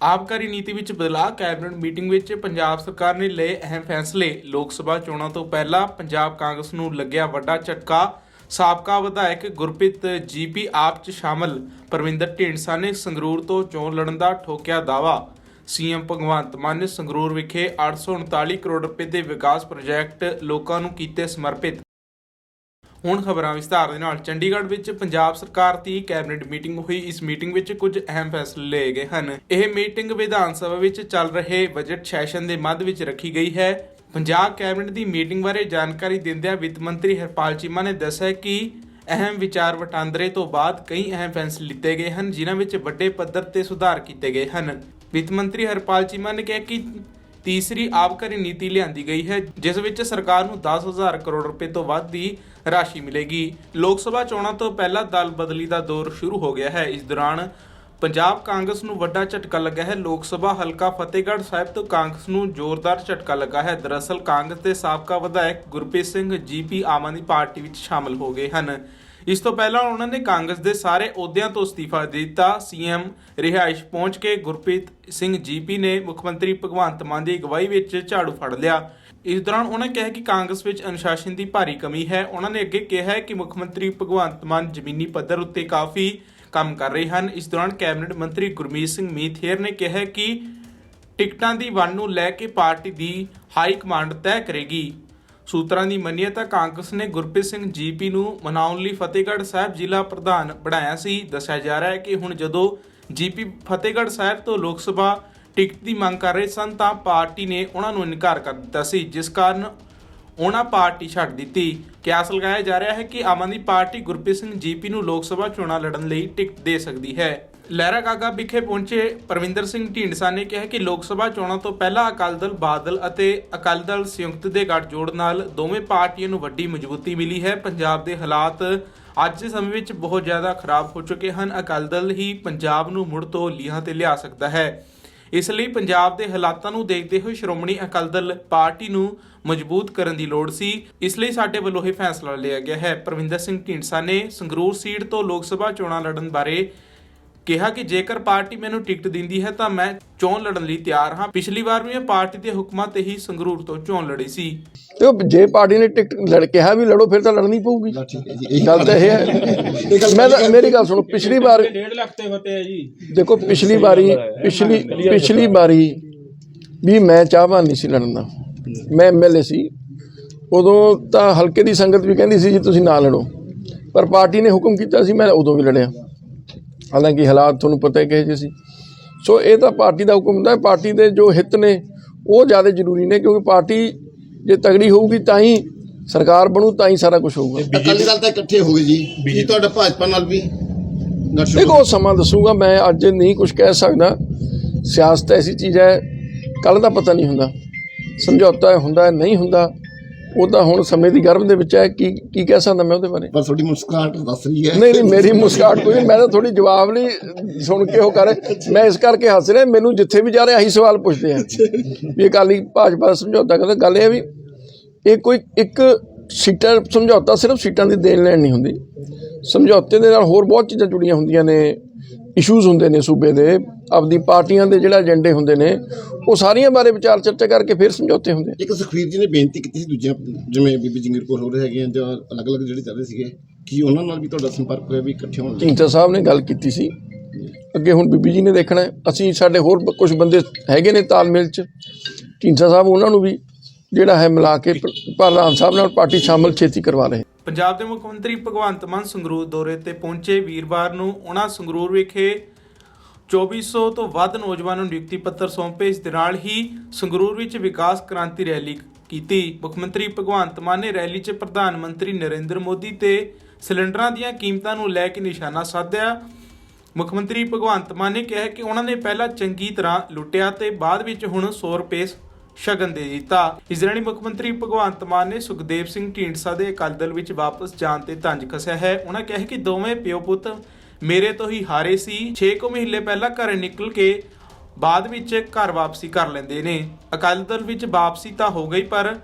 ਆਬਕਾਰੀ ਨੀਤੀ ਵਿੱਚ ਬਦਲਾਅ, ਕੈਬਨਿਟ ਮੀਟਿੰਗ ਵਿੱਚ ਪੰਜਾਬ ਸਰਕਾਰ ਨੇ ਲਏ ਅਹਿਮ ਫੈਸਲੇ। ਲੋਕ ਸਭਾ ਚੋਣਾਂ ਤੋਂ ਪਹਿਲਾਂ ਪੰਜਾਬ ਕਾਂਗਰਸ ਨੂੰ ਲੱਗਿਆ ਵੱਡਾ ਝਟਕਾ। ਸਾਬਕਾ ਵਿਧਾਇਕ ਗੁਰਪ੍ਰੀਤ ਜੀਪੀ ਆਪ 'ਚ ਸ਼ਾਮਲ। ਪਰਵਿੰਦਰ ਢੀਂਡਸਾ ਨੇ ਸੰਗਰੂਰ ਤੋਂ ਚੋਣ ਲੜਨ ਦਾ ਠੋਕਿਆ ਦਾਵਾ ਸੀਐਮ ਭਗਵੰਤ ਮਾਨ ਨੇ ਸੰਗਰੂਰ ਵਿਖੇ 839 ਕਰੋੜ ਰੁਪਏ ਦੇ ਵਿਕਾਸ ਪ੍ਰੋਜੈਕਟ ਲੋਕਾਂ ਨੂੰ ਕੀਤੇ ਸਮਰਪਿਤ। ਹੁਣ ਖਬਰਾਂ ਵਿਸਤਾਰ ਦੇ ਨਾਲ। ਚੰਡੀਗੜ੍ਹ ਵਿੱਚ ਪੰਜਾਬ ਸਰਕਾਰ ਦੀ ਕੈਬਨਿਟ ਮੀਟਿੰਗ ਹੋਈ। ਇਸ ਮੀਟਿੰਗ ਵਿੱਚ ਕੁਝ ਅਹਿਮ ਫੈਸਲੇ ਲਏ ਗਏ ਹਨ। ਇਹ ਮੀਟਿੰਗ ਵਿਧਾਨ ਸਭਾ ਵਿੱਚ ਚੱਲ ਰਹੇ ਬਜਟ ਸੈਸ਼ਨ ਦੇ ਮੱਧ ਵਿੱਚ ਰੱਖੀ ਗਈ ਹੈ। ਪੰਜਾਬ ਕੈਬਨਿਟ ਦੀ ਮੀਟਿੰਗ ਬਾਰੇ ਜਾਣਕਾਰੀ ਦਿੰਦਿਆਂ ਵਿੱਤ ਮੰਤਰੀ ਹਰਪਾਲ ਚੀਮਾ ਨੇ ਦੱਸਿਆ ਕਿ ਅਹਿਮ ਵਿਚਾਰ ਵਟਾਂਦਰੇ ਤੋਂ ਬਾਅਦ ਕਈ ਅਹਿਮ ਫੈਸਲੇ ਲਿੱਤੇ ਗਏ ਹਨ, ਜਿਨ੍ਹਾਂ ਵਿੱਚ ਵੱਡੇ ਪੱਧਰ ਤੇ ਸੁਧਾਰ ਕੀਤੇ ਗਏ ਹਨ। ਵਿੱਤ ਮੰਤਰੀ ਹਰਪਾਲ ਚੀਮਾ ਨੇ ਕਿਹਾ ਕਿ ਤੀਸਰੀ ਆਬਕਾਰੀ ਨੀਤੀ ਲਿਆਂਦੀ ਗਈ ਹੈ, ਜਿਸ ਵਿੱਚ ਸਰਕਾਰ ਨੂੰ 10000 ਕਰੋੜ ਰੁਪਏ ਤੋਂ ਵੱਧ ਦੀ ਰਾਸ਼ੀ ਮਿਲੇਗੀ। ਲੋਕ ਸਭਾ ਚੋਣਾਂ ਤੋਂ ਪਹਿਲਾਂ ਦਲ ਬਦਲੀ ਦਾ ਦੌਰ ਸ਼ੁਰੂ ਹੋ ਗਿਆ ਹੈ। ਇਸ ਦੌਰਾਨ ਪੰਜਾਬ ਕਾਂਗਰਸ ਨੂੰ ਵੱਡਾ ਝਟਕਾ ਲੱਗਾ ਹੈ। ਲੋਕ ਸਭਾ ਹਲਕਾ ਫਤਿਹਗੜ੍ਹ ਸਾਹਿਬ ਤੋਂ ਕਾਂਗਰਸ ਨੂੰ ਜ਼ੋਰਦਾਰ ਝਟਕਾ ਲੱਗਾ ਹੈ। ਦਰਅਸਲ ਕਾਂਗਰਸ ਦੇ ਸਾਬਕਾ ਵਿਧਾਇਕ ਗੁਰਪ੍ਰੀਤ ਸਿੰਘ, ਜੀਪੀ ਆਮ ਆਦਮੀ ਪਾਰਟੀ ਵਿੱਚ ਸ਼ਾਮਲ ਹੋ ਗਏ ਹਨ। ਇਸ ਤੋਂ ਪਹਿਲਾਂ ਉਹਨਾਂ ਨੇ ਕਾਂਗਰਸ ਦੇ ਸਾਰੇ ਅਹੁਦਿਆਂ ਤੋਂ ਅਸਤੀਫਾ ਦੇ ਦਿੱਤਾ। ਸੀਐਮ ਰਿਹਾਇਸ਼ ਪਹੁੰਚ ਕੇ ਗੁਰਪ੍ਰੀਤ ਸਿੰਘ ਜੀਪੀ ਨੇ ਮੁੱਖ ਮੰਤਰੀ ਭਗਵੰਤ ਮਾਨ ਦੀ ਅਗਵਾਈ ਵਿੱਚ ਝਾੜੂ ਫੜ ਲਿਆ। ਇਸ ਦੌਰਾਨ ਉਹਨਾਂ ਕਿਹਾ ਕਿ ਕਾਂਗਰਸ ਵਿੱਚ ਅਨੁਸ਼ਾਸਨ ਦੀ ਭਾਰੀ ਕਮੀ ਹੈ। ਉਹਨਾਂ ਨੇ ਅੱਗੇ ਕਿਹਾ ਕਿ ਮੁੱਖ ਮੰਤਰੀ ਭਗਵੰਤ ਮਾਨ ਜ਼ਮੀਨੀ ਪੱਧਰ ਉੱਤੇ ਕਾਫੀ ਕੰਮ ਕਰ ਰਹੇ ਹਨ। ਇਸ ਦੌਰਾਨ ਕੈਬਨਿਟ ਮੰਤਰੀ ਗੁਰਮੀਤ ਸਿੰਘ ਮੀਥੇਰ ਨੇ ਕਿਹਾ ਕਿ ਟਿਕਟਾਂ ਦੀ ਵੰਡ ਨੂੰ ਲੈ ਕੇ ਪਾਰਟੀ ਦੀ ਹਾਈ ਕਮਾਂਡ ਤੈਅ ਕਰੇਗੀ। ਸੂਤਰਾਂ ਦੀ ਮੰਨੀਏ ਤਾਂ ਕਾਂਗਰਸ ਨੇ ਗੁਰਪ੍ਰੀਤ ਸਿੰਘ ਜੀਪੀ ਨੂੰ ਮਨਾਉਣ ਲਈ ਫਤਿਹਗੜ੍ਹ ਸਾਹਿਬ ਜ਼ਿਲ੍ਹਾ ਪ੍ਰਧਾਨ ਬਣਾਇਆ ਸੀ। ਦੱਸਿਆ ਜਾ ਰਿਹਾ ਹੈ ਕਿ ਹੁਣ ਜਦੋਂ ਜੀਪੀ ਫਤਿਹਗੜ੍ਹ ਸਾਹਿਬ ਤੋਂ ਲੋਕ ਸਭਾ ਟਿਕਟ ਦੀ ਮੰਗ ਕਰ ਰਹੇ ਸਨ ਤਾਂ ਪਾਰਟੀ ਨੇ ਉਹਨਾਂ ਨੂੰ ਇਨਕਾਰ ਕਰ ਦਿੱਤਾ ਸੀ, ਜਿਸ ਕਾਰਨ ਉਹਨਾਂ ਪਾਰਟੀ ਛੱਡ ਦਿੱਤੀ। ਕਿਆਸ ਲਗਾਇਆ ਜਾ ਰਿਹਾ ਹੈ ਕਿ ਆਮ ਆਦਮੀ ਪਾਰਟੀ ਗੁਰਪ੍ਰੀਤ ਸਿੰਘ ਜੀਪੀ ਨੂੰ ਲੋਕ ਸਭਾ ਚੋਣਾਂ ਲੜਨ ਲਈ ਟਿਕਟ ਦੇ ਸਕਦੀ ਹੈ। ਲਹਿਰਾ ਗਾਗਾ ਵਿਖੇ ਪਹੁੰਚੇ ਪਰਵਿੰਦਰ ਸਿੰਘ ਢੀਂਡਸਾ ਨੇ ਕਿਹਾ ਕਿ ਲੋਕ ਸਭਾ ਚੋਣਾਂ ਤੋਂ ਪਹਿਲਾਂ ਅਕਾਲੀ ਦਲ, ਬਾਦਲ ਅਤੇ ਅਕਾਲੀ ਦਲ ਸੰਯੁਕਤ ਦੇ ਗੱਠਜੋੜ ਨਾਲ ਦੋਵੇਂ ਪਾਰਟੀਆਂ ਨੂੰ ਵੱਡੀ ਮਜ਼ਬੂਤੀ ਮਿਲੀ ਹੈ। ਪੰਜਾਬ ਦੇ ਹਾਲਾਤ ਅੱਜ ਦੇ ਸਮੇਂ ਵਿੱਚ ਬਹੁਤ ਜ਼ਿਆਦਾ ਖਰਾਬ ਹੋ ਚੁੱਕੇ ਹਨ। ਅਕਾਲੀ ਦਲ ਹੀ ਪੰਜਾਬ ਨੂੰ ਮੁੜ ਤੋਂ ਲੀਹਾਂ ਤੇ ਲਿਆ ਸਕਦਾ ਹੈ। ਇਸ ਲਈ ਪੰਜਾਬ ਦੇ ਹਾਲਾਤਾਂ ਨੂੰ ਦੇਖਦੇ ਹੋਏ ਸ਼੍ਰੋਮਣੀ ਅਕਾਲੀ ਦਲ ਪਾਰਟੀ ਨੂੰ ਮਜ਼ਬੂਤ ਕਰਨ ਦੀ ਲੋੜ ਸੀ। ਇਸ ਲਈ ਸਾਡੇ ਵੱਲੋਂ ਇਹ ਫੈਸਲਾ ਲਿਆ ਗਿਆ ਹੈ। ਪ੍ਰਵਿੰਦਰ ਸਿੰਘ ਢੀਂਡਸਾ ਨੇ ਸੰਗਰੂਰ ਸੀਟ ਤੋਂ ਲੋਕ ਸਭਾ ਚੋਣਾਂ ਲੜਨ ਬਾਰੇ ਕਿਹਾ ਕਿ ਜੇਕਰ ਪਾਰਟੀ ਮੈਨੂੰ ਟਿਕਟ ਦਿੰਦੀ ਹੈ ਤਾਂ ਮੈਂ ਚੋਣ ਲੜਨ ਲਈ ਤਿਆਰ ਹਾਂ। ਪਿਛਲੀ ਵਾਰ ਵੀ ਮੈਂ ਪਾਰਟੀ ਦੇ ਹੁਕਮਾਂ ਤੇ ਹੀ ਸੰਗਰੂਰ ਤੋਂ ਚੋਣ ਲੜੀ ਸੀ। ਤੇ ਉਹ ਜੇ ਪਾਰਟੀ ਨੇ ਟਿਕਟ ਲੜ ਕਿਹਾ ਵੀ ਲੜੋ ਫਿਰ ਤਾਂ ਲੜਨੀ ਪਊਗੀ। ਠੀਕ ਹੈ ਜੀ ਗੱਲ ਤਾਂ ਇਹ ਹੈ। ਮੈਂ ਤਾਂ ਮੇਰੀ ਗੱਲ ਸੁਣੋ ਪਿਛਲੀ ਵਾਰ 1.5 ਲੱਖ ਤੇ ਫਤਿਹ ਹੈ ਜੀ। ਦੇਖੋ ਪਿਛਲੀ ਵਾਰੀ ਪਿਛਲੀ ਪਿਛਲੀ ਵਾਰੀ ਵੀ ਮੈਂ ਚਾਹਵਾਨ ਨਹੀਂ ਸੀ ਲੜਨ ਦਾ। ਮੈਂ ਐਮਐਲਏ ਸੀ। ਉਦੋਂ ਤਾਂ ਹਲਕੇ ਦੀ ਸੰਗਤ ਵੀ ਕਹਿੰਦੀ ਸੀ ਜੀ ਤੁਸੀਂ ਨਾ ਲੜੋ। ਪਰ ਪਾਰਟੀ ਨੇ ਹੁਕਮ ਕੀਤਾ ਸੀ ਮੈਂ ਉਦੋਂ ਵੀ ਲੜਿਆ। ਹਾਲਾਂਕਿ ਹਾਲਾਤ ਤੁਹਾਨੂੰ ਪਤਾ ਹੀ ਕਿਹੋ ਜਿਹੇ ਸੀ। ਸੋ ਇਹ ਤਾਂ ਪਾਰਟੀ ਦਾ ਹੁਕਮ ਹੁੰਦਾ ਹੈ। ਪਾਰਟੀ ਦੇ ਜੋ ਹਿੱਤ ਨੇ ਉਹ ਜ਼ਿਆਦਾ ਜ਼ਰੂਰੀ ਨੇ ਕਿਉਂਕਿ ਪਾਰਟੀ ਜੇ ਤਗੜੀ ਹੋਊਗੀ ਤਾਂ ਹੀ ਸਰਕਾਰ ਬਣੂ ਤਾਂ ਹੀ ਸਾਰਾ ਕੁਝ ਹੋਊਗਾ। ਅਕਾਲੀ ਦਲ ਤਾਂ ਇਕੱਠੇ ਹੋ ਗਏ ਜੀ। ਕੀ ਤੁਹਾਡਾ ਭਾਜਪਾ ਨਾਲ ਵੀ ਦੇਖੋ ਸਮਾਂ ਦੱਸੂਗਾ। ਮੈਂ ਅੱਜ ਨਹੀਂ ਕੁਝ ਕਹਿ ਸਕਦਾ। ਸਿਆਸਤ ਐਸੀ ਚੀਜ਼ ਹੈ ਕੱਲ ਦਾ ਪਤਾ ਨਹੀਂ ਹੁੰਦਾ। ਸਮਝੌਤਾ ਹੁੰਦਾ ਹੈ, ਨਹੀਂ ਹੁੰਦਾ। ਉਹ ਤਾਂ ਹੁਣ ਸਮੇਂ ਦੀ ਗਰਭ ਦੇ ਵਿੱਚ ਹੈ। ਕੀ ਕੀ ਕਹਿ ਸਕਦਾ ਮੈਂ ਉਹਦੇ ਬਾਰੇ? ਪਰ ਤੁਹਾਡੀ ਮੁਸਕਰਾਹਟ ਦੱਸ ਰਹੀ ਹੈ। ਨਹੀਂ ਨਹੀਂ ਮੇਰੀ ਮੁਸਕਾਟ ਕੋਈ ਨਹੀਂ। ਮੈਂ ਤਾਂ ਥੋੜੀ ਜਵਾਬ ਨਹੀਂ ਸੁਣ ਕੇ ਉਹ ਕਰ ਮੈਂ ਇਸ ਕਰਕੇ ਹੱਸ ਰਿਹਾ। ਮੈਨੂੰ ਜਿੱਥੇ ਵੀ ਜਾ ਰਿਹਾ ਆਹੀ ਸਵਾਲ ਪੁੱਛਦੇ ਆ ਵੀ ਅਕਾਲੀ ਭਾਜਪਾ ਸਮਝੌਤਾ ਕਹਿੰਦਾ ਗੱਲ ਇਹ ਵੀ ਇਹ ਕੋਈ ਇੱਕ ਸੀਟਾਂ ਸਮਝੌਤਾ ਸਿਰਫ ਸੀਟਾਂ ਦੀ ਦੇਣ ਲੈਣ ਨਹੀਂ ਹੁੰਦੀ। ਸਮਝੌਤੇ ਦੇ ਨਾਲ ਹੋਰ ਬਹੁਤ ਚੀਜ਼ਾਂ ਜੁੜੀਆਂ ਹੁੰਦੀਆਂ ਨੇ। ਇਸ਼ੂਜ਼ ਹੁੰਦੇ ਨੇ ਸੂਬੇ ਦੇ ਆਪਦੀ ਪਾਰਟੀਆਂ ਦੇ ਜਿਹੜਾ ਏਜੰਡੇ ਹੁੰਦੇ ਨੇ ਉਹ ਸਾਰੀਆਂ ਬਾਰੇ ਵਿਚਾਰ ਚਰਚਾ ਕਰਕੇ ਫਿਰ ਸਮਝੌਤੇ ਹੁੰਦੇ। ਇੱਕ ਸੁਖਵੀਰ ਜੀ ਨੇ ਬੇਨਤੀ ਕੀਤੀ ਸੀ ਦੂਜੀਆਂ ਜਿਵੇਂ ਬੀਬੀ ਜਿੰਗਰ ਕੋਲ ਹੋ ਰਹੇ ਹੈਗੇ ਆ ਜਾਂ ਅਲੱਗ-ਅਲੱਗ ਜਿਹੜੇ ਚੱਲ ਰਹੇ ਸੀਗੇ ਕੀ ਉਹਨਾਂ ਨਾਲ ਵੀ ਤੁਹਾਡਾ ਸੰਪਰਕ ਹੋਇਆ ਵੀ ਇਕੱਠੇ ਹੋਣ ਲਈ ਸਾਹਿਬ ਨੇ ਗੱਲ ਕੀਤੀ ਸੀ ਅੱਗੇ ਹੁਣ ਬੀਬੀ ਜੀ ਨੇ ਦੇਖਣਾ। ਅਸੀਂ ਸਾਡੇ ਹੋਰ ਕੁਝ ਬੰਦੇ ਹੈਗੇ ਨੇ ਤਾਲਮੇਲ ਚ ਢੀਂਡਸਾ ਸਾਹਿਬ ਉਹਨਾਂ ਨੂੰ ਵੀ ਜਿਹੜਾ ਹੈ ਮਿਲਾ ਕੇ ਪ੍ਰਧਾਨ ਸਾਹਿਬ ਨਾਲ ਪਾਰਟੀ ਸ਼ਾਮਲ ਛੇਤੀ ਕਰਵਾ ਰਹੇ ਪੰਜਾਬ ਦੇ ਮੁੱਖ ਮੰਤਰੀ ਭਗਵੰਤ ਮਾਨ ਸੰਗਰੂਰ ਦੌਰੇ ਤੇ ਪਹੁੰਚੇ ਵੀਰਵਾਰ ਨੂੰ ਉਹਨਾਂ ਸੰਗਰੂਰ ਵਿਖੇ 2400 ਤੋਂ ਵੱਧ ਨੌਜਵਾਨਾਂ ਨੂੰ ਨਿਯੁਕਤੀ ਪੱਤਰ ਸੌਂਪੇ ਇਸ ਦੇ ਨਾਲ ਹੀ ਸੰਗਰੂਰ ਵਿੱਚ ਵਿਕਾਸ ਕ੍ਰਾਂਤੀ ਰੈਲੀ ਕੀਤੀ। ਮੁੱਖ ਮੰਤਰੀ ਭਗਵੰਤ ਮਾਨ ਨੇ ਰੈਲੀ 'ਚ ਪ੍ਰਧਾਨ ਮੰਤਰੀ ਨਰਿੰਦਰ ਮੋਦੀ ਤੇ ਸਿਲੰਡਰਾਂ ਦੀਆਂ ਕੀਮਤਾਂ ਨੂੰ ਲੈ ਕੇ ਨਿਸ਼ਾਨਾ ਸਾਧਿਆ। ਮੁੱਖ ਮੰਤਰੀ ਭਗਵੰਤ ਮਾਨ ਨੇ ਕਿਹਾ ਕਿ ਉਹਨਾਂ ਨੇ ਪਹਿਲਾਂ ਚੰਗੀ ਤਰ੍ਹਾਂ ਲੁੱਟਿਆ ਤੇ ਬਾਅਦ ਵਿੱਚ ਹੁਣ 100 ਰੁਪਏ ਸ਼ਗਨ ਦੇ ਦਿੱਤਾ। ਇਸ ਮੁੱਖ ਮੰਤਰੀ ਭਗਵੰਤ ਮਾਨ ਨੇ ਸੁਖਦੇਵ ਸਿੰਘ ਢੀਂਡਸਾ ਦੇ ਅਕਾਲੀ ਦਲ ਵਿੱਚ ਵਾਪਸ ਜਾਣ ਤੇ ਤੰਜ ਕਸਿਆ ਹੈ। ਉਹਨਾਂ ਕਿਹਾ ਕਿ ਦੋਵੇਂ ਪਿਓ ਪੁੱਤ ਮੇਰੇ ਤੋਂ ਹੀ ਹਾਰੇ ਸੀ। 6 ਕੁ ਮਹੀਨੇ ਪਹਿਲਾਂ ਘਰੇ ਨਿਕਲ ਕੇ ਬਾਅਦ ਵਿੱਚ ਘਰ ਵਾਪਸੀ ਕਰ ਲੈਂਦੇ ਨੇ। ਅਕਾਲੀ ਦਲ ਵਿੱਚ ਵਾਪਸੀ ਤਾਂ ਹੋ ਗਈ, ਪਰ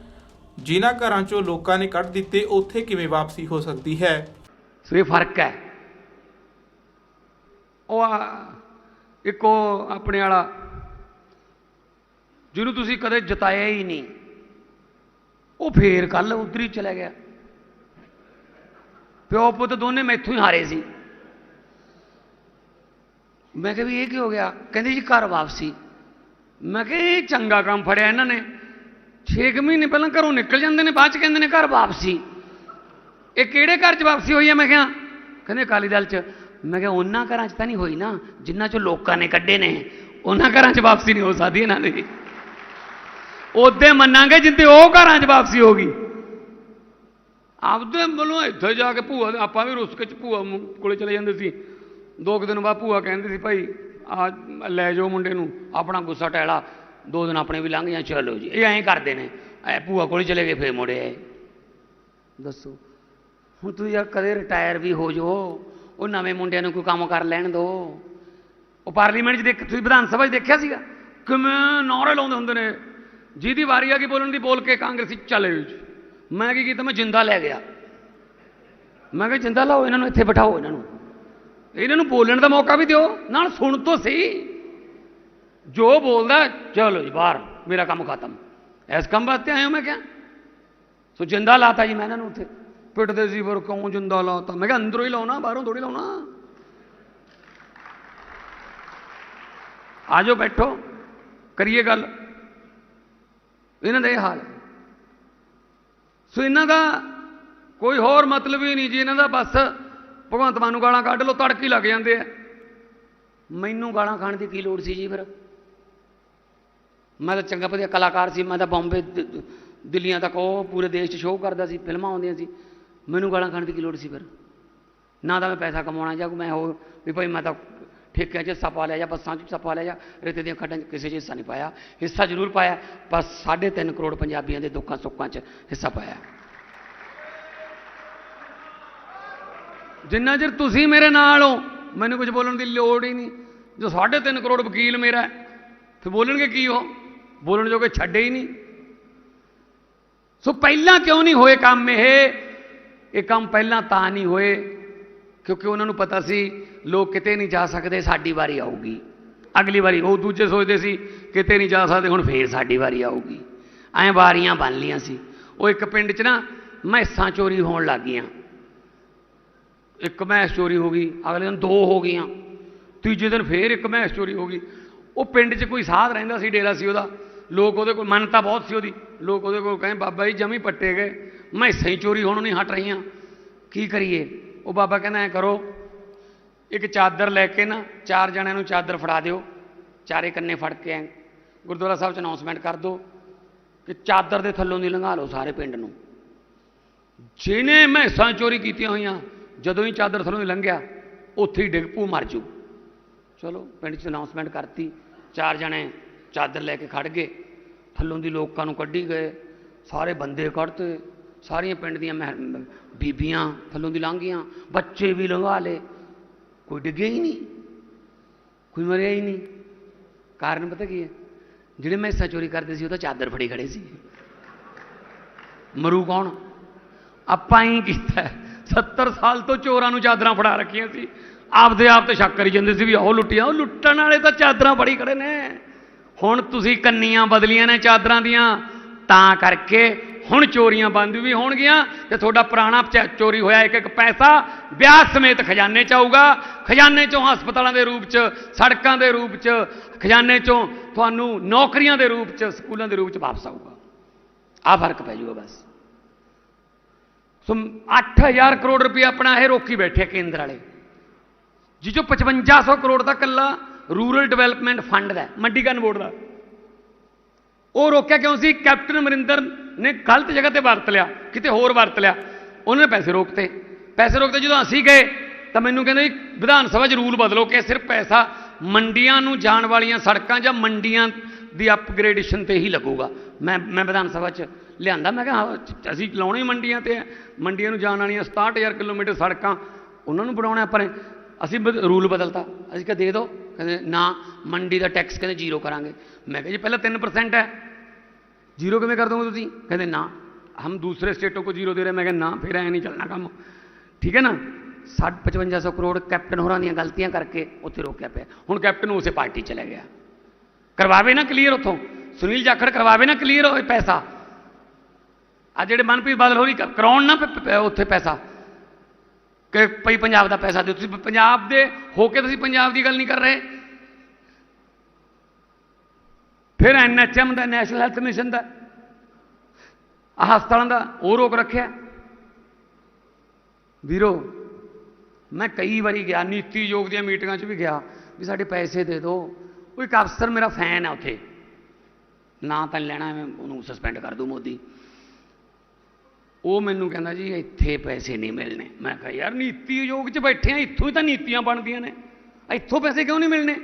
ਜਿਨ੍ਹਾਂ ਘਰਾਂ ਚੋਂ ਲੋਕਾਂ ਨੇ ਕੱਢ ਦਿੱਤੇ, ਉੱਥੇ ਕਿਵੇਂ ਵਾਪਸੀ ਹੋ ਸਕਦੀ ਹੈ? ਸੋ ਇਹ ਫ਼ਰਕ ਹੈ। ਉਹ ਇੱਕੋ ਆਪਣੇ ਵਾਲਾ ਜਿਹਨੂੰ ਤੁਸੀਂ ਕਦੇ ਜਿਤਾਇਆ ਹੀ ਨਹੀਂ। ਉਹ ਫੇਰ ਕੱਲ ਉਧਰ ਹੀ ਚਲਾ ਗਿਆ। ਪਿਓ ਪੁੱਤ ਦੋਨੇ ਮੈਥੋਂ ਹੀ ਹਾਰੇ ਸੀ। ਮੈਂ ਕਿਹਾ ਵੀ ਇਹ ਕੀ ਹੋ ਗਿਆ? ਕਹਿੰਦੇ ਜੀ ਘਰ ਵਾਪਸੀ। ਮੈਂ ਕਿਹਾ ਇਹ ਚੰਗਾ ਕੰਮ ਫੜਿਆ ਇਹਨਾਂ ਨੇ। 6 ਮਹੀਨੇ ਪਹਿਲਾਂ ਘਰੋਂ ਨਿਕਲ ਜਾਂਦੇ ਨੇ, ਬਾਅਦ ਚ ਕਹਿੰਦੇ ਨੇ ਘਰ ਵਾਪਸੀ। ਇਹ ਕਿਹੜੇ ਘਰ 'ਚ ਵਾਪਸੀ ਹੋਈ ਹੈ ਮੈਂ ਕਿਹਾ, ਕਹਿੰਦੇ ਅਕਾਲੀ ਦਲ 'ਚ। ਮੈਂ ਕਿਹਾ, ਉਹਨਾਂ ਘਰਾਂ 'ਚ ਤਾਂ ਨਹੀਂ ਹੋਈ ਨਾ, ਜਿੰਨਾ 'ਚੋਂ ਲੋਕਾਂ ਨੇ ਕੱਢੇ ਨੇ। ਉਹਨਾਂ ਘਰਾਂ 'ਚ ਵਾਪਸੀ ਨਹੀਂ ਹੋ ਸਕਦੀ ਇਹਨਾਂ ਦੀ। ਉਹਦੇ ਮੰਨਾਂਗੇ ਜਿੱਤੇ ਉਹ ਘਰਾਂ 'ਚ ਵਾਪਸੀ ਹੋਗੀ ਆਪਦੇ ਵੱਲੋਂ ਇੱਥੇ ਜਾ ਕੇ ਭੂਆ ਆਪਾਂ ਵੀ ਰੁਸਕ 'ਚ ਭੂਆ ਕੋਲੇ ਚਲੇ ਜਾਂਦੇ ਸੀ। ਦੋ ਕੁ ਦਿਨ ਬਾਅਦ ਭੂਆ ਕਹਿੰਦੇ ਸੀ, ਭਾਈ, ਆ ਲੈ ਜਾਓ ਮੁੰਡੇ ਨੂੰ, ਆਪਣਾ ਗੁੱਸਾ ਟੈਲਾ। ਦੋ ਦਿਨ ਆਪਣੇ ਵੀ ਲੰਘ ਜਾਂ ਚਲੋ ਜੀ। ਇਹ ਐਂ ਕਰਦੇ ਨੇ। ਐ ਭੂਆ ਕੋਲੇ ਚਲੇ ਗਏ, ਫੇਰ ਮੁੜੇ ਆਏ। ਦੱਸੋ, ਹੁਣ ਤੂੰ ਯਾਰ ਕਦੇ ਰਿਟਾਇਰ ਵੀ ਹੋ ਜਾਓ। ਉਹ ਨਵੇਂ ਮੁੰਡਿਆਂ ਨੂੰ ਕੋਈ ਕੰਮ ਕਰ ਲੈਣ ਦੋ। ਉਹ ਪਾਰਲੀਮੈਂਟ 'ਚ ਦੇਖ ਤੁਸੀਂ ਵਿਧਾਨ ਸਭਾ 'ਚ ਦੇਖਿਆ ਸੀਗਾ? ਕਿਵੇਂ ਨਾਰੇ ਲਾਉਂਦੇ ਹੁੰਦੇ ਨੇ। ਜਿਹਦੀ ਵਾਰੀ ਆ ਗਈ ਬੋਲਣ ਦੀ, ਬੋਲ ਕੇ ਕਾਂਗਰਸੀ ਚਲੇ ਜੀ। ਮੈਂ ਕੀ ਕੀਤਾ? ਮੈਂ ਜਿੰਦਾ ਲੈ ਗਿਆ। ਮੈਂ ਕਿਹਾ, ਜਿੰਦਾ ਲਾਓ, ਇਹਨਾਂ ਨੂੰ ਇੱਥੇ ਬਿਠਾਓ, ਇਹਨਾਂ ਨੂੰ। ਇਹਨਾਂ ਨੂੰ ਬੋਲਣ ਦਾ ਮੌਕਾ ਵੀ ਦਿਓ। ਨਾਲ ਸੁਣ ਤੋਂ ਸਹੀ। ਜੋ ਬੋਲਦਾ, ਚਲੋ ਜੀ, ਬਾਹਰ। ਮੇਰਾ ਕੰਮ ਖਤਮ। ਇਸ ਕੰਮ ਵਾਸਤੇ ਆਇਆ ਮੈਂ ਕਿਹਾ। ਸੋ ਜਿੰਦਾ ਲਾਤਾ ਜੀ ਮੈਂ ਇਹਨਾਂ ਨੂੰ ਉੱਥੇ। ਪਿੱਟਦੇ ਸੀ ਫਿਰ ਕਿਉਂ ਜਿੰਦਾ ਲਾਤਾ? ਮੈਂ ਕਿਹਾ, ਅੰਦਰੋਂ ਹੀ ਲਾਉਣਾ, ਬਾਹਰੋਂ ਥੋੜੀ ਲਾਉਣਾ। ਆਜੋ ਬੈਠੋ। ਕਰੀਏ ਗੱਲ। ਇਹਨਾਂ ਦਾ ਇਹ ਹਾਲ। ਸੋ ਇਹਨਾਂ ਦਾ ਕੋਈ ਹੋਰ ਮਤਲਬ ਹੀ ਨਹੀਂ ਜੀ, ਇਹਨਾਂ ਦਾ ਬਸ ਭਗਵੰਤ ਮਾਨ ਨੂੰ ਗਾਲਾਂ ਕੱਢ ਲੋ ਤੜਕੀ ਲੱਗ ਜਾਂਦੇ ਆ। ਮੈਨੂੰ ਗਾਲਾਂ ਖਾਣ ਦੀ ਕੀ ਲੋੜ ਸੀ ਜੀ ਫਿਰ? ਮੈਂ ਤਾਂ ਚੰਗਾ ਵਧੀਆ ਕਲਾਕਾਰ ਸੀ, ਮੈਂ ਤਾਂ ਬੰਬੇ ਦਿੱਲੀਆਂ ਤੱਕ ਉਹ ਪੂਰੇ ਦੇਸ਼ 'ਚ ਸ਼ੋਅ ਕਰਦਾ ਸੀ, ਫਿਲਮਾਂ ਆਉਂਦੀਆਂ ਸੀ। ਮੈਨੂੰ ਗਾਲਾਂ ਖਾਣ ਦੀ ਕੀ ਲੋੜ ਸੀ ਫਿਰ? ਨਾ ਤਾਂ ਮੈਂ ਪੈਸਾ ਕਮਾਉਣਾ ਜਾਂ ਮੈਂ ਹੋਰ ਵੀ ਭਾਈ ਮੈਂ ਤਾਂ ਠੇਕਿਆਂ 'ਚ ਹਿੱਸਾ ਪਾ ਲਿਆ ਜਾਂ ਬੱਸਾਂ 'ਚ ਹਿੱਸਾ ਪਾ ਲਿਆ ਜਾਂ ਰੇਤੇ ਦੀਆਂ ਖੱਡਾਂ 'ਚ ਕਿਸੇ 'ਚ ਹਿੱਸਾ ਨਹੀਂ ਪਾਇਆ ਹਿੱਸਾ ਜ਼ਰੂਰ ਪਾਇਆ ਬਸ 3.5 ਕਰੋੜ ਪੰਜਾਬੀਆਂ ਦੇ ਦੁੱਖਾਂ ਸੁੱਖਾਂ 'ਚ ਹਿੱਸਾ ਪਾਇਆ ਜਿੰਨਾ ਚਿਰ ਤੁਸੀਂ ਮੇਰੇ ਨਾਲ ਹੋ ਮੈਨੂੰ ਕੁਝ ਬੋਲਣ ਦੀ ਲੋੜ ਹੀ ਨਹੀਂ ਜੋ 3.5 ਕਰੋੜ ਵਕੀਲ ਮੇਰਾ ਹੈ, ਤੇ ਬੋਲਣਗੇ ਕੀ ਹੋ ਬੋਲਣ ਜੋਗੇ ਛੱਡੇ ਹੀ ਨਹੀਂ ਸੋ ਪਹਿਲਾਂ ਕਿਉਂ ਨਹੀਂ ਹੋਏ ਕੰਮ ਇਹ ਇਹ ਕੰਮ ਪਹਿਲਾਂ ਤਾਂ ਨਹੀਂ ਹੋਏ ਕਿਉਂਕਿ ਉਹਨਾਂ ਨੂੰ ਪਤਾ ਸੀ, ਲੋਕ ਕਿਤੇ ਨਹੀਂ ਜਾ ਸਕਦੇ, ਸਾਡੀ ਵਾਰੀ ਆਊਗੀ। ਅਗਲੀ ਵਾਰੀ ਉਹ ਦੂਜੇ ਸੋਚਦੇ ਸੀ, ਕਿਤੇ ਨਹੀਂ ਜਾ ਸਕਦੇ, ਹੁਣ ਫੇਰ ਸਾਡੀ ਵਾਰੀ ਆਊਗੀ। ਐਂ ਵਾਰੀਆਂ ਬਣ ਲੀਆਂ ਸੀ। ਉਹ ਇੱਕ ਪਿੰਡ 'ਚ ਨਾ ਮੈਸਾਂ ਚੋਰੀ ਹੋਣ ਲੱਗ ਗਈਆਂ। ਇੱਕ ਮੈਸ ਚੋਰੀ ਹੋ ਗਈ, ਅਗਲੇ ਦਿਨ ਦੋ ਹੋ ਗਈਆਂ। ਤੀਜੇ ਦਿਨ ਫੇਰ ਇੱਕ ਮੈਸ ਚੋਰੀ ਹੋ ਗਈ। ਉਹ ਪਿੰਡ 'ਚ ਕੋਈ ਸਾਧ ਰਹਿੰਦਾ ਸੀ, ਡੇਰਾ ਸੀ ਉਹਦਾ। ਲੋਕ ਉਹਦੇ ਕੋਲ ਮੰਨਤਾ ਬਹੁਤ ਸੀ ਉਹਦੀ। ਲੋਕ ਉਹਦੇ ਕੋਲ ਕਹਿੰਦੇ, ਬਾਬਾ ਜੀ ਜਮੀ ਪੱਟੇ ਗਏ। ਮੈਸਾਂ ਹੀ ਚੋਰੀ ਹੋਣੋਂ ਨਹੀਂ ਹਟ ਰਹੀਆਂ। ਕੀ ਕਰੀਏ? ਉਹ ਬਾਬਾ ਕਹਿੰਦਾ ਐ ਕਰੋ, ਇੱਕ ਚਾਦਰ ਲੈ ਕੇ ਨਾ, ਚਾਰ ਜਣਿਆਂ ਨੂੰ ਚਾਦਰ ਫੜਾ ਦਿਓ। ਚਾਰੇ ਕੰਨੇ ਫੜ ਕੇ ਐ ਗੁਰਦੁਆਰਾ ਸਾਹਿਬ 'ਚ ਅਨਾਉਂਸਮੈਂਟ ਕਰ ਦਿਓ ਕਿ ਚਾਦਰ ਦੇ ਥੱਲੋਂ ਦੀ ਲੰਘਾ ਲਓ ਸਾਰੇ ਪਿੰਡ ਨੂੰ। ਜਿਹਨੇ ਮੈਸਾਂ ਚੋਰੀ ਕੀਤੀਆਂ ਹੋਈਆਂ, ਜਦੋਂ ਹੀ ਚਾਦਰ ਥੱਲੋਂ ਦੀ ਲੰਘਿਆ, ਉੱਥੇ ਹੀ ਡਿੱਗ ਪੂ ਮਰ ਜੂ। ਚਲੋ, ਪਿੰਡ 'ਚ ਅਨਾਉਂਸਮੈਂਟ ਕਰਤੀ। ਚਾਰ ਜਣੇ ਚਾਦਰ ਲੈ ਕੇ ਖੜ ਗਏ। ਥੱਲੋਂ ਦੀ ਲੋਕਾਂ ਨੂੰ ਕੱਢੀ ਗਏ। ਸਾਰੇ ਬੰਦੇ ਕੱਢਤੇ। ਸਾਰੀਆਂ ਪਿੰਡ ਦੀਆਂ ਮਹਿ- ਬੀਬੀਆਂ ਥੱਲੋਂ ਦੀ ਲੰਘ ਬੱਚੇ ਵੀ ਲੰਘਾ ਲਏ। ਕੋਈ ਡਿੱਗਿਆ ਹੀ ਨਹੀਂ, ਕੋਈ ਮਰਿਆ ਹੀ ਨਹੀਂ। ਕਾਰਨ ਪਤਾ ਕੀ ਹੈ? ਜਿਹੜੇ ਮੈਂ ਹਿੱਸਾ ਚੋਰੀ ਕਰਦੇ ਸੀ, ਉਹ ਤਾਂ ਚਾਦਰ ਫੜੀ ਖੜੇ ਸੀ। ਮਰੂ ਕੌਣ? ਆਪਾਂ ਹੀ ਕੀਤਾ ਹੈ। 70 ਸਾਲ ਤੋਂ ਚੋਰਾਂ ਨੂੰ ਚਾਦਰਾਂ ਫੜਾ ਰੱਖੀਆਂ ਸੀ। ਆਪਦੇ ਆਪ ਤੇ ਸ਼ੱਕ ਕਰੀ ਜਾਂਦੇ ਸੀ ਵੀ ਉਹ ਲੁੱਟੀਆਂ, ਉਹ ਲੁੱਟਣ ਵਾਲੇ ਤਾਂ ਚਾਦਰਾਂ ਫੜੀ ਖੜੇ ਨੇ। ਹੁਣ ਤੁਸੀਂ ਕੰਨੀਆਂ ਬਦਲੀਆਂ ਨੇ ਚਾਦਰਾਂ ਦੀਆਂ, ਤਾਂ ਕਰਕੇ ਹੁਣ ਚੋਰੀਆਂ ਬੰਦ ਵੀ ਹੋਣਗੀਆਂ ਤੇ ਤੁਹਾਡਾ ਪੁਰਾਣਾ ਚੋਰੀ ਹੋਇਆ ਇੱਕ ਇੱਕ ਪੈਸਾ ਵਿਆਹ ਸਮੇਤ ਖਜ਼ਾਨੇ ਚ ਆਊਗਾ। ਖਜ਼ਾਨੇ ਚੋਂ ਹਸਪਤਾਲਾਂ ਦੇ ਰੂਪ ਚ ਸੜਕਾਂ ਦੇ ਰੂਪ ਚ ਖਜ਼ਾਨੇ ਚੋਂ ਤੁਹਾਨੂੰ ਨੌਕਰੀਆਂ ਦੇ ਰੂਪ ਚ ਸਕੂਲਾਂ ਦੇ ਰੂਪ ਚ ਵਾਪਸ ਆਊਗਾ। ਆ ਫ਼ਰਕ ਪੈ ਜੂਗਾ ਬਸ। ਸੋ 8000 ਕਰੋੜ ਰੁਪਏ ਆਪਣਾ ਇਹ ਰੋਕੀ ਬੈਠੇ ਕੇਂਦਰ ਵਾਲੇ। ਜਿਹ ਚੋਂ 5500 ਕਰੋੜ ਦਾ ਕੱਲਾ ਰੂਰਲ ਡਿਵੈਲਪਮੈਂਟ ਫੰਡ ਦਾ ਹੈ, ਮੰਡੀਕਰਨ ਬੋਰਡ ਦਾ। ਉਹ ਰੋਕਿਆ ਕਿਉਂ ਸੀ? ਕੈਪਟਨ ਅਮਰਿੰਦਰ ਨੇ ਗਲਤ ਜਗ੍ਹਾ ਤੇ ਵਰਤ ਲਿਆ ਕਿਤੇ ਹੋਰ ਵਰਤ ਲਿਆ। ਉਹਨਾਂ ਨੇ ਪੈਸੇ ਰੋਕਤੇ। ਪੈਸੇ ਰੋਕਤੇ ਜਦੋਂ ਅਸੀਂ ਗਏ ਤਾਂ ਮੈਨੂੰ ਕਹਿੰਦੇ ਜੀ ਵਿਧਾਨ ਸਭਾ 'ਚ ਰੂਲ ਬਦਲੋ ਕਿ ਸਿਰਫ ਪੈਸਾ ਮੰਡੀਆਂ ਨੂੰ ਜਾਣ ਵਾਲੀਆਂ ਸੜਕਾਂ ਜਾਂ ਮੰਡੀਆਂ ਦੀ ਅਪਗ੍ਰੇਡੇਸ਼ਨ ਤੇ ਹੀ ਲੱਗੂਗਾ। ਮੈਂ ਮੈਂ ਵਿਧਾਨ ਸਭਾ 'ਚ ਲਿਆਂਦਾ ਮੈਂ ਕਿਹਾ ਹਾਂ, ਅਸੀਂ ਲਾਉਣੇ ਮੰਡੀਆਂ ਤੇ ਮੰਡੀਆਂ ਨੂੰ ਜਾਣ ਵਾਲੀਆਂ 67000 ਕਿਲੋਮੀਟਰ ਸੜਕਾਂ ਉਹਨਾਂ ਨੂੰ ਬਣਾਉਣਾ ਆਪਾਂ ਨੇ। ਅਸੀਂ ਬਦ- ਰੂਲ ਬਦਲਤਾ। ਅਸੀਂ ਕਿਹਾ ਦੇ ਦਿਓ ਕਹਿੰਦੇ ਨਾ ਮੰਡੀ ਦਾ ਟੈਕਸ ਕਹਿੰਦੇ ਜ਼ੀਰੋ ਕਰਾਂਗੇ। ਮੈਂ ਕਿਹਾ ਜੀ ਪਹਿਲਾਂ 3% ਹੈ। ਜ਼ੀਰੋ ਕਿਵੇਂ ਕਰ ਦੋਗੇ ਤੁਸੀਂ? ਕਹਿੰਦੇ ਨਾ। ਹਮ ਦੂਸਰੇ ਸਟੇਟੋਂ ਕੋ ਜ਼ੀਰੋ ਦੇ ਰਹੇ। ਮੈਂ ਕਿਹਾ ਨਾ, ਫਿਰ ਐ ਨਹੀਂ ਚੱਲਣਾ ਕੰਮ। ਠੀਕ ਹੈ ਨਾ? 5500 ਕਰੋੜ ਕੈਪਟਨ ਹੋਰਾਂ ਦੀਆਂ ਗਲਤੀਆਂ ਕਰਕੇ ਉੱਥੇ ਰੋਕਿਆ ਪਿਆ। ਹੁਣ ਕੈਪਟਨ ਉਸੇ ਪਾਰਟੀ ਚਲਾ ਗਿਆ। ਕਰਵਾਵੇ ਨਾ ਕਲੀਅਰ ਉੱਥੋਂ। ਸੁਨੀਲ ਜਾਖੜ ਕਰਵਾਵੇ ਨਾ ਕਲੀਅਰ ਹੋਏ ਪੈਸਾ। ਆ ਜਿਹੜੇ ਮਨਪ੍ਰੀਤ ਬਾਦਲ ਹੋਰੀ ਕ- ਕਰਾਉਣ ਨਾ ਪ- ਉੱਥੇ ਪੈਸਾ। ਕਿ ਭਈ ਪੰਜਾਬ ਦਾ ਪੈਸਾ ਦਿਓ ਤੁਸੀਂ ਪੰਜਾਬ ਦੇ ਹੋ ਕੇ ਤੁਸੀਂ ਪੰਜਾਬ ਦੀ ਗੱਲ ਨਹੀਂ ਕਰ ਰਹੇ। ਫਿਰ ਐਨਐਚਐਮ ਦਾ, ਨੈਸ਼ਨਲ ਹੈਲਥ ਮਿਸ਼ਨ ਦਾ, ਆਹ ਹਸਪਤਾਲਾਂ ਦਾ, ਉਹ ਰੋਕ ਰੱਖਿਆ। ਵੀਰੋ, ਮੈਂ ਕਈ ਵਾਰੀ ਗਿਆ ਨੀਤੀ ਯੋਗ ਦੀਆਂ ਮੀਟਿੰਗਾਂ 'ਚ ਵੀ ਗਿਆ, ਵੀ ਸਾਡੇ ਪੈਸੇ ਦੇ ਦਿਓ। ਉਹ ਇੱਕ ਅਫਸਰ ਮੇਰਾ ਫੈਨ ਆ ਉੱਥੇ। ਨਾ ਤਾਂ ਲੈਣਾ, ਮੈਂ ਉਹਨੂੰ ਸਸਪੈਂਡ ਕਰ ਦੂ ਮੋਦੀ। ਉਹ ਮੈਨੂੰ ਕਹਿੰਦਾ ਜੀ, ਇੱਥੇ ਪੈਸੇ ਨਹੀਂ ਮਿਲਣੇ। ਮੈਂ ਕਿਹਾ, ਯਾਰ ਨੀਤੀ ਯੋਗ 'ਚ ਬੈਠੇ ਆ, ਇੱਥੋਂ ਹੀ ਤਾਂ ਨੀਤੀਆਂ ਬਣਦੀਆਂ ਨੇ। ਇੱਥੋਂ ਪੈਸੇ ਕਿਉਂ ਨਹੀਂ ਮਿਲਣੇ?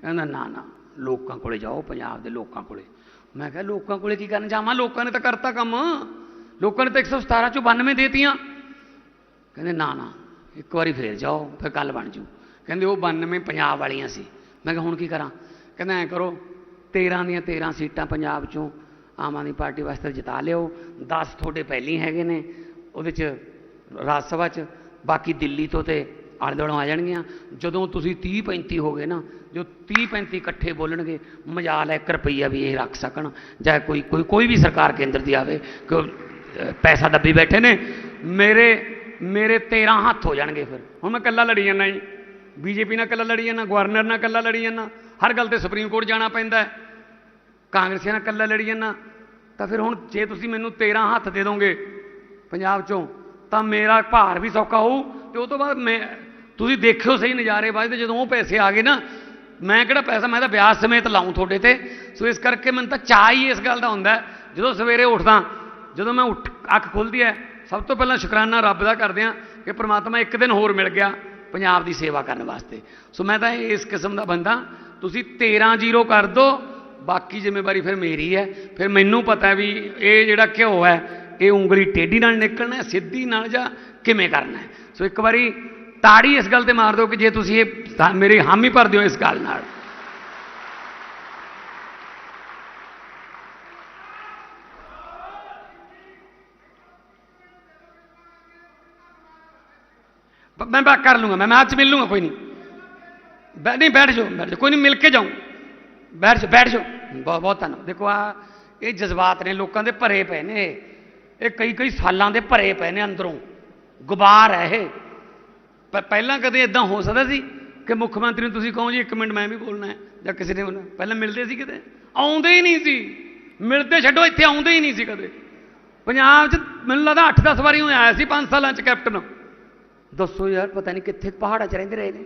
ਕਹਿੰਦਾ, ਨਾ ਨਾ। ਲੋਕਾਂ ਕੋਲੇ ਜਾਓ, ਪੰਜਾਬ ਦੇ ਲੋਕਾਂ ਕੋਲੇ। ਮੈਂ ਕਿਹਾ, ਲੋਕਾਂ ਕੋਲੇ ਕੀ ਕਰਨ ਜਾਵਾਂ? ਲੋਕਾਂ ਨੇ ਤਾਂ ਕਰਤਾ ਕੰਮ। ਲੋਕਾਂ ਨੇ ਤਾਂ 117 ਚੋਂ 92 ਦੇਤੀਆਂ। ਕਹਿੰਦੇ, ਨਾ ਨਾ, ਇੱਕ ਵਾਰੀ ਫੇਰ ਜਾਓ, ਫਿਰ ਕੱਲ ਬਣ ਜੂ। ਕਹਿੰਦੇ, ਉਹ 92 ਪੰਜਾਬ ਵਾਲੀਆਂ ਸੀ। ਮੈਂ ਕਿਹਾ, ਹੁਣ ਕੀ ਕਰਾਂ? ਕਹਿੰਦਾ, ਐ ਕਰੋ 13 ਦੀਆਂ 13 ਸੀਟਾਂ ਪੰਜਾਬ ਚੋਂ ਆਮ ਆਦਮੀ ਪਾਰਟੀ ਵਾਸਤੇ ਜਿਤਾ ਲਿਓ 10 ਤੁਹਾਡੇ ਪਹਿਲੀ ਹੈਗੇ ਨੇ, ਉਹਦੇ ਚ ਰਾਜ ਸਭਾ ਚ, ਬਾਕੀ ਦਿੱਲੀ ਤੋਂ ਤੇ ਆਲੇ ਦੁਆਲੇ ਆ ਜਾਣਗੀਆਂ। ਜਦੋਂ ਤੁਸੀਂ 30 35 ਹੋ ਗਏ ਨਾ ਜੋ 30 35 ਇਕੱਠੇ ਬੋਲਣਗੇ ਮਜਾਲ ਹੈ 1 ਰੁਪਈਆ ਵੀ ਇਹ ਰੱਖ ਸਕਣ। ਜਾਂ ਕੋਈ ਕੋਈ ਕੋਈ ਵੀ ਸਰਕਾਰ ਕੇਂਦਰ ਦੀ ਆਵੇ ਕਿ ਉਹ, ਪੈਸਾ ਦੱਬੀ ਬੈਠੇ ਨੇ ਮੇਰੇ ਮੇਰੇ 13 ਹੱਥ ਹੋ ਜਾਣਗੇ ਫਿਰ। ਹੁਣ ਮੈਂ ਇਕੱਲਾ ਲੜੀ ਜਾਂਦਾ ਜੀ। ਬੀਜੇਪੀ ਨਾਲ ਇਕੱਲਾ ਲੜੀ ਜਾਂਦਾ ਗਵਰਨਰ ਨਾਲ ਇਕੱਲਾ ਲੜੀ ਜਾਂਦਾ। ਹਰ ਗੱਲ ਤੇ ਸੁਪਰੀਮ ਕੋਰਟ ਜਾਣਾ ਪੈਂਦਾ ਹੈ। ਕਾਂਗਰਸੀਆਂ ਨਾਲ ਇਕੱਲਾ ਲੜੀ ਜਾਂਦਾ। ਤਾਂ ਫਿਰ ਹੁਣ ਜੇ ਤੁਸੀਂ ਮੈਨੂੰ 13 ਹੱਥ ਦੇ ਦੋਗੇ ਪੰਜਾਬ ਚੋਂ ਤਾਂ ਮੇਰਾ ਭਾਰ ਵੀ ਸੌਖਾ ਹੋਊ ਤੇ ਉਹ ਤੋਂ ਬਾਅਦ ਮੈਂ ਤੁਸੀਂ ਦੇਖਿਓ ਸਹੀ ਨਜ਼ਾਰੇ ਬਾਅਦ ਤੇ ਜਦੋਂ ਉਹ ਪੈਸੇ ਆ ਗਏ ਨਾ, ਮੈਂ ਕਿਹੜਾ ਪੈਸਾ ਮੈਂ ਤਾਂ ਵਿਆਜ ਸਮੇਤ ਲਾਉਂ ਤੁਹਾਡੇ ਤੇ। ਸੋ ਇਸ ਕਰਕੇ ਮੈਨੂੰ ਤਾਂ ਚਾਹ ਹੀ ਇਸ ਗੱਲ ਦਾ ਹੁੰਦਾ ਜਦੋਂ ਸਵੇਰੇ ਉੱਠਦਾ, ਜਦੋਂ ਮੈਂ ਉੱਠ ਅੱਖ ਖੁੱਲਦੀ ਹੈ, ਸਭ ਤੋਂ ਪਹਿਲਾਂ ਸ਼ੁਕਰਾਨਾ ਰੱਬ ਦਾ ਕਰਦੇ ਹਾਂ ਕਿ ਪ੍ਰਮਾਤਮਾ ਇੱਕ ਦਿਨ ਹੋਰ ਮਿਲ ਗਿਆ ਪੰਜਾਬ ਦੀ ਸੇਵਾ ਕਰਨ ਵਾਸਤੇ। ਸੋ ਮੈਂ ਤਾਂ ਇਸ ਕਿਸਮ ਦਾ ਬੰਦਾ ਤੁਸੀਂ 13 ਜ਼ੀਰੋ ਕਰ ਦਿਓ ਬਾਕੀ ਜ਼ਿੰਮੇਵਾਰੀ ਫਿਰ ਮੇਰੀ ਹੈ। ਫਿਰ ਮੈਨੂੰ ਪਤਾ ਵੀ ਇਹ ਜਿਹੜਾ ਘਿਓ ਹੈ, ਇਹ ਉਂਗਲੀ ਟੇਢੀ ਨਾਲ ਨਿਕਲਣਾ ਸਿੱਧੀ ਨਾਲ ਜਾਂ ਕਿਵੇਂ ਕਰਨਾ ਹੈ। ਸੋ ਇੱਕ ਵਾਰੀ ਤਾੜੀ ਇਸ ਗੱਲ ਤੇ ਮਾਰ ਦਿਓ ਕਿ ਜੇ ਤੁਸੀਂ ਇਹ ਮੇਰੀ ਹਾਮੀ ਭਰ ਦਿਓ ਇਸ ਗੱਲ ਨਾਲ। ਬ- ਮੈਂ ਬਾਤ ਕਰ ਲੂੰਗਾ, ਮੈਂ ਮੈਂ ਅੱਜ ਮਿਲ ਲੂੰਗਾ, ਕੋਈ ਨਹੀਂ। ਬੈ ਨਹੀਂ, ਬੈਠ ਜਾਓ ਬੈਠ ਜਾਓ, ਕੋਈ ਨਹੀਂ, ਮਿਲ ਕੇ ਜਾਊਂ। ਬੈਠ ਜਾਓ ਬੈਠ ਜਾਓ। ਬਹੁਤ ਬਹੁਤ ਧੰਨਵਾਦ। ਦੇਖੋ ਆ, ਇਹ ਜਜ਼ਬਾਤ ਨੇ ਲੋਕਾਂ ਦੇ ਭਰੇ ਪਏ ਨੇ। ਇਹ ਕਈ ਕਈ ਸਾਲਾਂ ਦੇ ਭਰੇ ਪਏ ਨੇ ਅੰਦਰੋਂ। ਗੁਬਾਰ ਹੈ ਇਹ। ਪਹਿਲਾਂ ਕਦੇ ਇਦਾਂ ਹੋ ਸਕਦਾ ਸੀ ਕਿ ਮੁੱਖ ਮੰਤਰੀ ਨੂੰ ਤੁਸੀਂ ਕਹੋ ਜੀ, ਇੱਕ ਮਿੰਟ ਮੈਂ ਵੀ ਬੋਲਣਾ ਹੈ, ਜਾਂ ਕਿਸੇ ਨੇ ਬੋਲਣਾ ਪਹਿਲਾਂ ਮਿਲਦੇ ਸੀ ਕਿਤੇ ਆਉਂਦੇ ਹੀ ਨਹੀਂ ਸੀ। ਮਿਲਦੇ ਛੱਡੋ, ਇੱਥੇ ਆਉਂਦੇ ਹੀ ਨਹੀਂ ਸੀ ਕਦੇ। ਪੰਜਾਬ 'ਚ ਮੈਨੂੰ ਲੱਗਦਾ 8-10 ਵਾਰੀ ਹੋਇਆ ਆਇਆ ਸੀ 5 ਸਾਲਾਂ 'ਚ ਕੈਪਟਨ। ਦੱਸੋ ਯਾਰ, ਪਤਾ ਨਹੀਂ ਕਿੱਥੇ ਪਹਾੜਾਂ 'ਚ ਰਹਿੰਦੇ ਰਹੇ ਨੇ।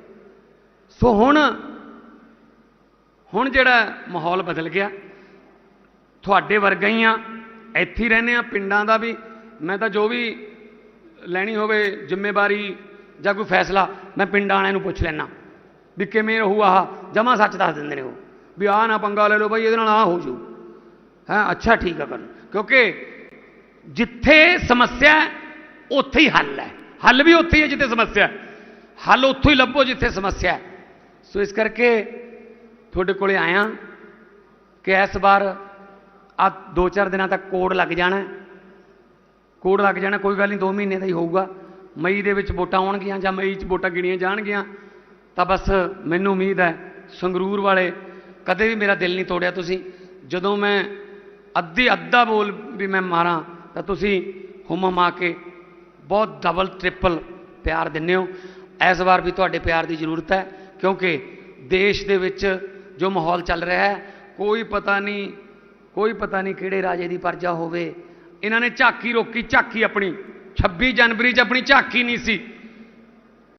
ਸੋ ਹੁਣ ਹੁਣ ਜਿਹੜਾ ਮਾਹੌਲ ਬਦਲ ਗਿਆ, ਤੁਹਾਡੇ ਵਰਗਾ ਹੀ ਆ, ਇੱਥੇ ਹੀ ਰਹਿੰਦੇ ਆ, ਪਿੰਡਾਂ ਦਾ ਵੀ। ਮੈਂ ਤਾਂ ਜੋ ਵੀ ਲੈਣੀ ਹੋਵੇ ਜ਼ਿੰਮੇਵਾਰੀ ਜਾਂ ਕੋਈ ਫੈਸਲਾ, ਮੈਂ ਪਿੰਡਾਂ ਵਾਲਿਆਂ ਨੂੰ ਪੁੱਛ ਲੈਣਾ ਵੀ ਕਿਵੇਂ ਰਹੂ ਆਹ? ਜਮਾ ਸੱਚ ਦੱਸ ਦਿੰਦੇ ਨੇ ਉਹ। ਵੀ ਆਹ ਨਾ ਪੰਗਾ ਲੈ ਲਓ ਬਾਈ, ਇਹਦੇ ਨਾਲ ਆਹ ਹੋ ਜੂ ਹਾਂ, ਅੱਛਾ, ਠੀਕ ਆ ਕਰਨ ਕਿਉਂਕਿ ਜਿੱਥੇ ਸਮੱਸਿਆ ਉੱਥੇ ਹੀ ਹੱਲ ਹੈ। ਹੱਲ ਵੀ ਉੱਥੇ ਹੀ ਹੈ ਜਿੱਥੇ ਸਮੱਸਿਆ ਹੱਲ ਉੱਥੋਂ ਹੀ ਲੱਭੋ ਜਿੱਥੇ ਸਮੱਸਿਆ ਹੈ। ਸੋ ਇਸ ਕਰਕੇ ਤੁਹਾਡੇ ਕੋਲੇ ਆਇਆ ਕਿ ਇਸ ਵਾਰ ਆ ਦੋ ਚਾਰ ਦਿਨਾਂ ਤੱਕ ਕੋਡ ਲੱਗ ਜਾਣਾ ਕੋਡ ਲੱਗ ਜਾਣਾ, ਕੋਈ ਗੱਲ ਨਹੀਂ 2 ਮਹੀਨੇ ਦਾ ਹੀ ਹੋਊਗਾ। ਮਈ ਦੇ ਵਿੱਚ ਵੋਟਾਂ ਆਉਣਗੀਆਂ ਜਾਂ ਮਈ 'ਚ ਵੋਟਾਂ ਗਿਣੀਆਂ ਜਾਣਗੀਆਂ, ਤਾਂ ਬਸ ਮੈਨੂੰ ਉਮੀਦ ਹੈ ਸੰਗਰੂਰ ਵਾਲੇ ਕਦੇ ਵੀ ਮੇਰਾ ਦਿਲ ਨਹੀਂ ਤੋੜਿਆ ਤੁਸੀਂ। ਜਦੋਂ ਮੈਂ ਅੱਧੀ ਅੱਧਾ ਬੋਲ ਵੀ ਮੈਂ ਮਾਰਾਂ, ਤਾਂ ਤੁਸੀਂ ਹੁਮ ਆ ਕੇ ਬਹੁਤ ਡਬਲ ਟ੍ਰਿਪਲ ਪਿਆਰ ਦਿੰਦੇ ਹੋ। ਇਸ ਵਾਰ ਵੀ ਤੁਹਾਡੇ ਪਿਆਰ ਦੀ ਜ਼ਰੂਰਤ ਹੈ, ਕਿਉਂਕਿ ਦੇਸ਼ ਦੇ ਵਿੱਚ ਜੋ ਮਾਹੌਲ ਚੱਲ ਰਿਹਾ ਹੈ, ਕੋਈ ਪਤਾ ਨਹੀਂ ਕੋਈ ਪਤਾ ਨਹੀਂ ਕਿਹੜੇ ਰਾਜੇ ਦੀ ਪਰਜਾ ਹੋਵੇ ਇਹਨਾਂ ਨੇ ਝਾਕੀ ਰੋਕੀ ਝਾਕੀ ਆਪਣੀ। 26 ਜਨਵਰੀ 'ਚ ਆਪਣੀ ਝਾਕੀ ਨਹੀਂ ਸੀ।